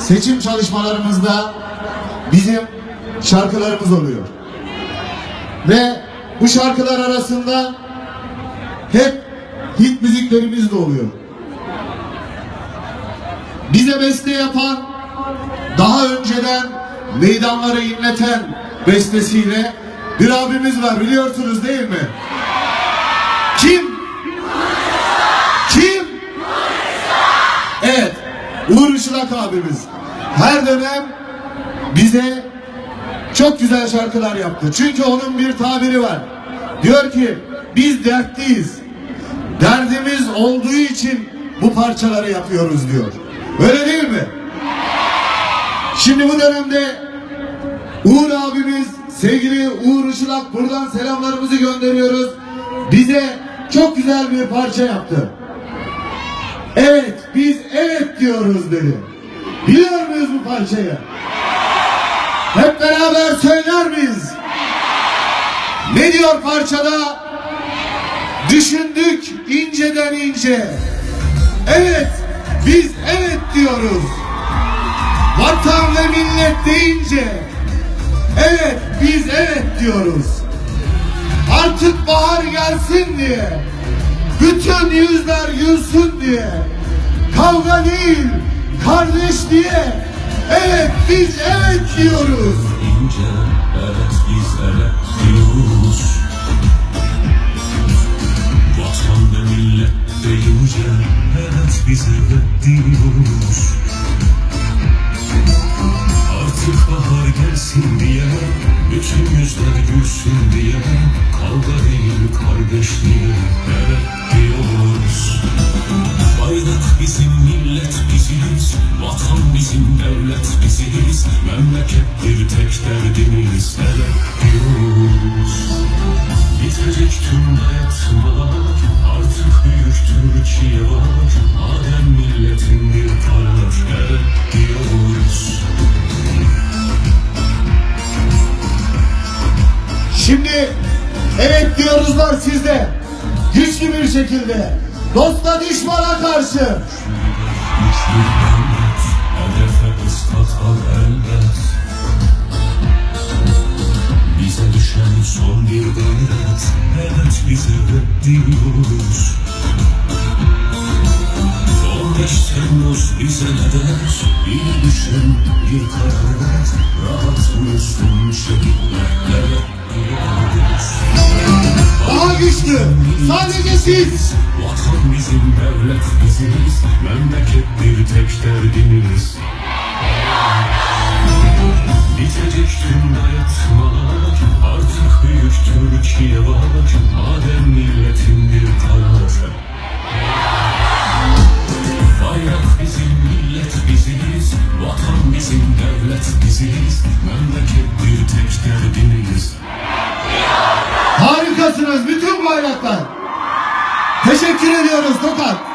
seçim çalışmalarımızda bizim şarkılarımız oluyor. Ve bu şarkılar arasında hep hit müziklerimiz de oluyor. Bize beste yapan, daha önceden meydanları inleten bestesiyle bir abimiz var biliyorsunuz değil mi? Kim? Kim? Evet, Uğur Işılak abimiz. Her dönem bize çok güzel şarkılar yaptı. Çünkü onun bir tabiri var. Diyor ki biz dertliyiz. Derdimiz olduğu için bu parçaları yapıyoruz diyor. Öyle değil mi? Şimdi bu dönemde Uğur abimiz, sevgili Uğur Işılak buradan selamlarımızı gönderiyoruz. Bize çok güzel bir parça yaptı. Evet, biz evet diyoruz dedi. Biliyor muyuz bu parçayı? Hep beraber söyler miyiz? Ne diyor parçada? Düşündük inceden ince. Evet, biz evet diyoruz. Vatan ve millet deyince evet biz evet diyoruz. Artık bahar gelsin diye bütün yüzler gülsün diye kavga değil kardeş diye evet biz evet diyoruz. ince Evet biz evet diyoruz. Vatan ve millet deyince Evet biz evet diyoruz. Artık bahar gelsin diye Bütün yüzler gülsün diye Kavga değil kardeşliğe. Evet biziz Vatan bizim, devlet biziz Memlekettir tek derdimiz Evet diyoruz. Bitecek tüm dayatmalar Artık büyük Türkiye var Madem milletin bir karar Evet diyoruz. Şimdi evet diyoruzlar sizde güçlü bir şekilde dosta düşmana karşı Güçlü devlet Bize düşen son bir gayret Evet biz evet diyoruz 15 Temmuz bize ne der Bir düşün bir karar ver sadece siz tek derdimiz. Bitecek tüm dayatmalar Artık büyük Türkiye var. Madem milletin bir kararı Bayrak bizim, millet biziz. Vatan bizim, devlet biziz. Memleket bir tek derdimiz. Harikasınız bütün bayraklar. Teşekkür ediyoruz Tokat